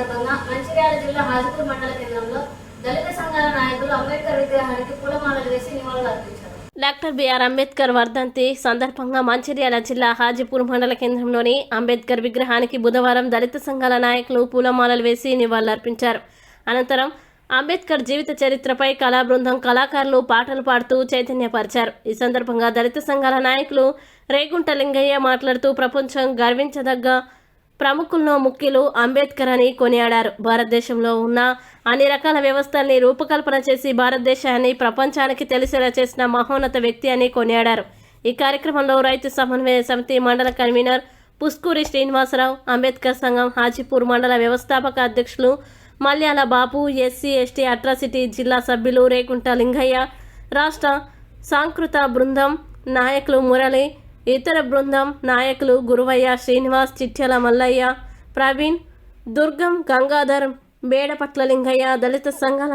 మంచిర్యాల జిల్లా హాజీపూర్ మండల కేంద్రంలో దళిత సంఘాల నాయకులు అంబేద్కర్ విగ్రహానికి పూలమాలలు వేసి నివాళులు అర్పించారు. డాక్టర్ బిఆర్ అంబేద్కర్ వర్ధంతి సందర్భంగా మంచిర్యాల జిల్లా హాజీపూర్ మండల కేంద్రంలోని అంబేద్కర్ విగ్రహానికి బుధవారం దళిత సంఘాల నాయకులు పూలమాలలు వేసి నివాళులర్పించారు అనంతరం అంబేద్కర్ జీవిత చరిత్రపై కళా బృందం కళాకారులు పాటలు పాడుతూ చైతన్యపరిచారు. ఈ సందర్భంగా దళిత సంఘాల నాయకులు రేగుంట లింగయ్య మాట్లాడుతూ ప్రపంచం గర్వించదగ్గ ప్రముఖుల్లో ముఖ్యులు అంబేద్కర్ అని కొనియాడారు. భారతదేశంలో ఉన్న అన్ని రకాల వ్యవస్థల్ని రూపకల్పన చేసి భారతదేశాన్ని ప్రపంచానికి తెలిసేలా చేసిన మహోన్నత వ్యక్తి అని కొనియాడారు. ఈ కార్యక్రమంలో రైతు సమన్వయ సమితి మండల కన్వీనర్ పుస్కూరి శ్రీనివాసరావు అంబేద్కర్ సంఘం హాజీపూర్ మండల వ్యవస్థాపక అధ్యక్షులు Malyala Bapu SC ST atrocity జిల్లా సభ్యులు రేకుంట లింగయ్య రాష్ట్ర సాంస్కృత బృందం నాయకులు మురళి ఇతర బృందం నాయకులు గురువయ్య శ్రీనివాస్ చిట్యాల మల్లయ్య ప్రవీణ్ దుర్గం గంగాధర్ బేడపట్ల లింగయ్య దళిత సంఘాల